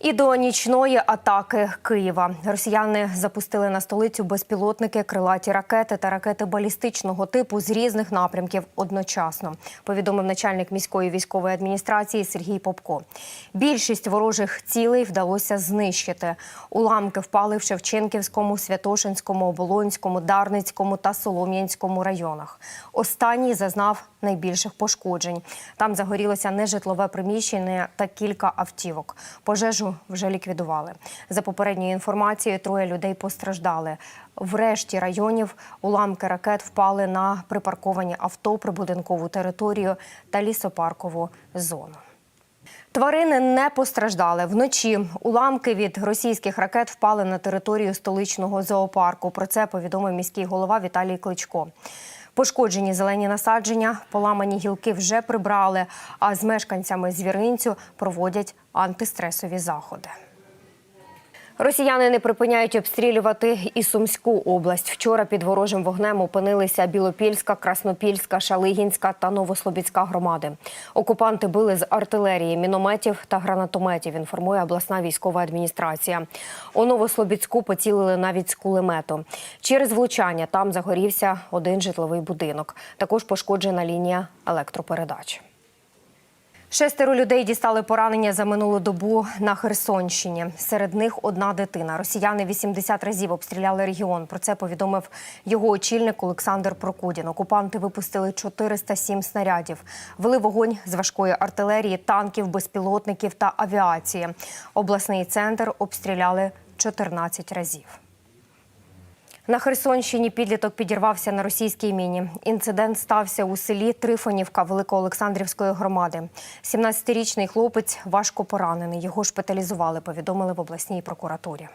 І до нічної атаки Києва росіяни запустили на столицю безпілотники, крилаті ракети та ракети балістичного типу з різних напрямків одночасно. Повідомив начальник міської військової адміністрації Сергій Попко. Більшість ворожих цілей вдалося знищити. Уламки впали в Шевченківському, Святошинському, Оболонському, Дарницькому та Солом'янському районах. Останній зазнав найбільших пошкоджень. Там загорілося нежитлове приміщення та кілька автівок. Пожежу вже ліквідували. За попередньою інформацією, троє людей постраждали. В решті районів уламки ракет впали на припарковані авто, прибудинкову територію та лісопаркову зону. Тварини не постраждали. Вночі уламки від російських ракет впали на територію столичного зоопарку. Про це повідомив міський голова Віталій Кличко. Пошкоджені зелені насадження, поламані гілки вже прибрали, а з мешканцями звіринцю проводять антистресові заходи. Росіяни не припиняють обстрілювати і Сумську область. Вчора під ворожим вогнем опинилися Білопільська, Краснопільська, Шалигінська та Новослобідська громади. Окупанти били з артилерії, мінометів та гранатометів. Інформує обласна військова адміністрація. У Новослобідську поцілили навіть з кулемету. Через влучання там загорівся один житловий будинок. Також пошкоджена лінія електропередач. Шестеро людей дістали поранення за минулу добу на Херсонщині. Серед них одна дитина. Росіяни 80 разів обстріляли регіон. Про це повідомив його очільник Олександр Прокудін. Окупанти випустили 407 снарядів. Вели вогонь з важкої артилерії, танків, безпілотників та авіації. Обласний центр обстріляли 14 разів. На Херсонщині підліток підірвався на російській міні. Інцидент стався у селі Трифонівка Великоолександрівської громади. 17-річний хлопець важко поранений. Його шпиталізували, повідомили в обласній прокуратурі.